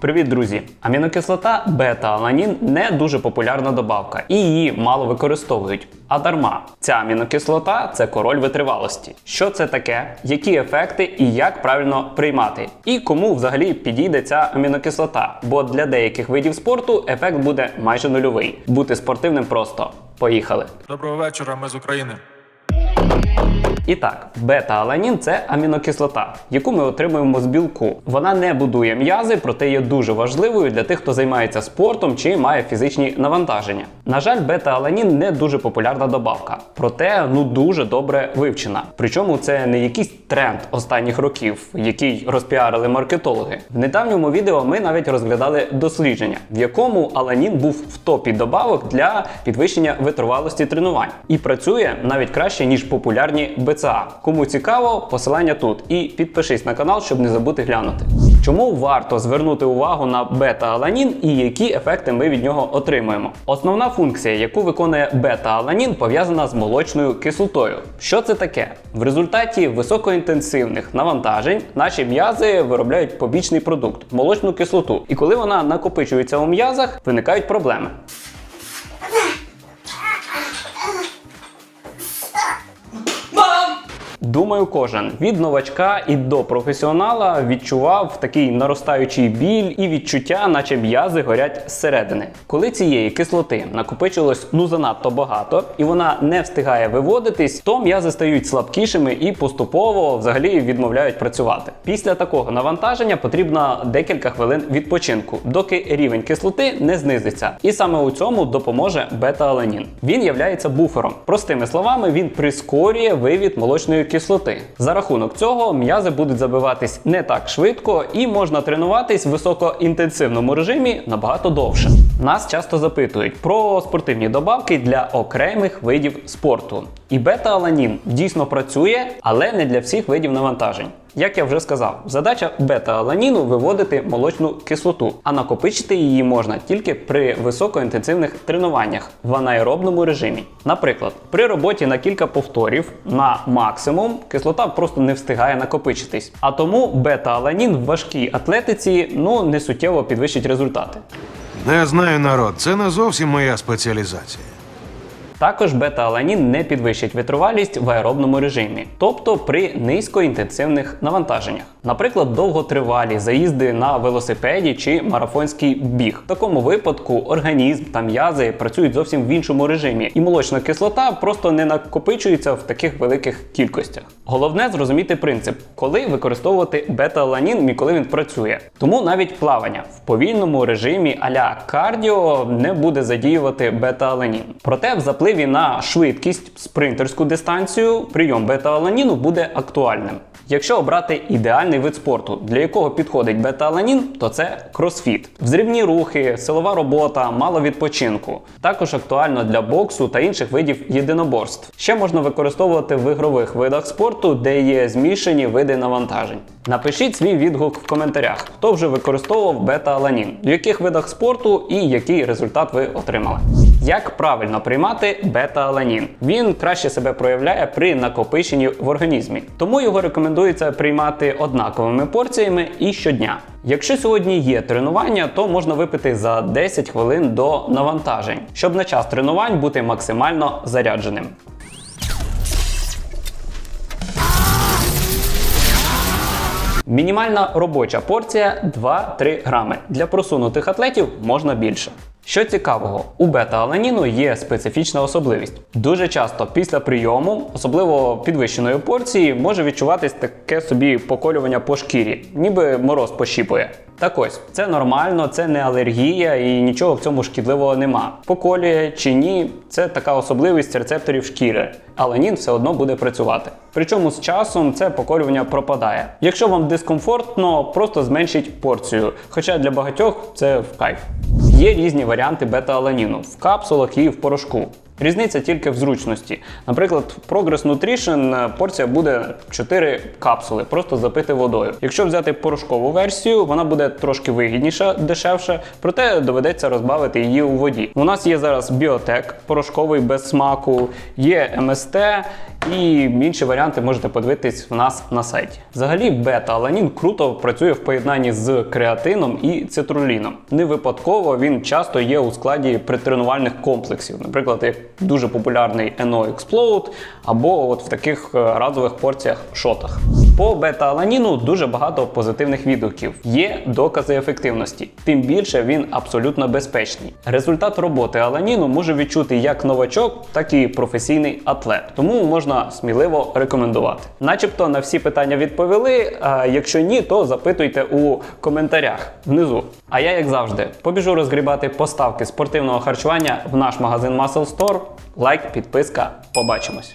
Привіт, друзі! Амінокислота бета-аланін не дуже популярна добавка, і її мало використовують. А дарма, ця амінокислота це король витривалості. Що це таке, які ефекти і як правильно приймати? І кому взагалі підійде ця амінокислота? Бо для деяких видів спорту ефект буде майже нульовий. Бути спортивним просто. Поїхали! Доброго вечора, ми з України. І так, бета-аланін це амінокислота, яку ми отримуємо з білку. Вона не будує м'язи, проте є дуже важливою для тих, хто займається спортом чи має фізичні навантаження. На жаль, бета-аланін не дуже популярна добавка, проте ну дуже добре вивчена. Причому це не якийсь тренд останніх років, який розпіарили маркетологи. В недавньому відео ми навіть розглядали дослідження, в якому аланін був в топі добавок для підвищення витривалості тренувань і працює навіть краще ніж популярні БЦА. Кому цікаво, посилання тут. І підпишись на канал, щоб не забути глянути. Чому варто звернути увагу на бета-аланін і які ефекти ми від нього отримуємо? Основна функція, яку виконує бета-аланін, пов'язана з молочною кислотою. Що це таке? В результаті високоінтенсивних навантажень наші м'язи виробляють побічний продукт молочну кислоту. І коли вона накопичується у м'язах, виникають проблеми. Думаю, кожен від новачка і до професіонала відчував такий наростаючий біль і відчуття, наче м'язи горять зсередини. Коли цієї кислоти накопичилось ну занадто багато, і вона не встигає виводитись, то м'язи стають слабкішими і поступово взагалі відмовляють працювати. Після такого навантаження потрібно декілька хвилин відпочинку, доки рівень кислоти не знизиться. І саме у цьому допоможе бета-аланін. Він являється буфером. Простими словами, він прискорює вивід молочної кислоти. За рахунок цього м'язи будуть забиватись не так швидко і можна тренуватись в високоінтенсивному режимі набагато довше. Нас часто запитують про спортивні добавки для окремих видів спорту. І бета-аланін дійсно працює, але не для всіх видів навантажень. Як я вже сказав, задача бета-аланіну виводити молочну кислоту, а накопичити її можна тільки при високоінтенсивних тренуваннях в анаеробному режимі. Наприклад, при роботі на кілька повторів на максимум кислота просто не встигає накопичитись. А тому бета-аланін в важкій атлетиці ну не суттєво підвищить результати. Не знаю, народ, це не зовсім моя спеціалізація. Також бета-аланін не підвищить витривалість в аеробному режимі, тобто при низькоінтенсивних навантаженнях. Наприклад, довготривалі заїзди на велосипеді чи марафонський біг. В такому випадку організм та м'язи працюють зовсім в іншому режимі, і молочна кислота просто не накопичується в таких великих кількостях. Головне зрозуміти принцип, коли використовувати бета-аланін і коли він працює. Тому навіть плавання в повільному режимі а-ля кардіо не буде задіювати бета-аланін. Проте в запливі на швидкість спринтерську дистанцію прийом бета-аланіну буде актуальним. Якщо обрати ідеальний вид спорту, для якого підходить бета-аланін, то це кросфіт. Взривні рухи, силова робота, мало відпочинку. Також актуально для боксу та інших видів єдиноборств. Ще можна використовувати в ігрових видах спорту, де є змішані види навантажень. Напишіть свій відгук в коментарях, хто вже використовував бета-аланін, в яких видах спорту і який результат ви отримали. Як правильно приймати бета-аланін? Він краще себе проявляє при накопиченні в організмі, тому його рекомендується приймати однаковими порціями і щодня. Якщо сьогодні є тренування, то можна випити за 10 хвилин до навантажень, щоб на час тренувань бути максимально зарядженим. Мінімальна робоча порція 2-3 грами. Для просунутих атлетів можна більше. Що цікавого, у бета-аланіну є специфічна особливість. Дуже часто після прийому, особливо підвищеної порції, може відчуватись таке собі поколювання по шкірі, ніби мороз пощіпує. Так ось, це нормально, це не алергія і нічого в цьому шкідливого нема. Поколює чи ні, це така особливість рецепторів шкіри. Аланін все одно буде працювати. Причому з часом це поколювання пропадає. Якщо вам дискомфортно, просто зменшіть порцію. Хоча для багатьох це в кайф. Є різні варіанти бета-аланіну в капсулах і в порошку. Різниця тільки в зручності. Наприклад, в Progress Nutrition порція буде 4 капсули, просто запити водою. Якщо взяти порошкову версію, вона буде трошки вигідніша, дешевша, проте доведеться розбавити її у воді. У нас є зараз біотек, порошковий без смаку, є МСТ І інші варіанти можете подивитись в нас на сайті. Взагалі, бета-аланін круто працює в поєднанні з креатином і цитруліном. Не випадково він часто є у складі притренувальних комплексів, наприклад, як дуже популярний NO Explode, або от в таких е, разових порціях шотах. По бета-аланіну дуже багато позитивних відгуків. Є докази ефективності, тим більше він абсолютно безпечний. Результат роботи аланіну може відчути як новачок, так і професійний атлет. Тому можна сміливо рекомендувати. Начебто на всі питання відповіли. А якщо ні, то запитуйте у коментарях внизу. А я, як завжди, побіжу розгрібати поставки спортивного харчування в наш магазин Muscle Store. Лайк, підписка. Побачимось.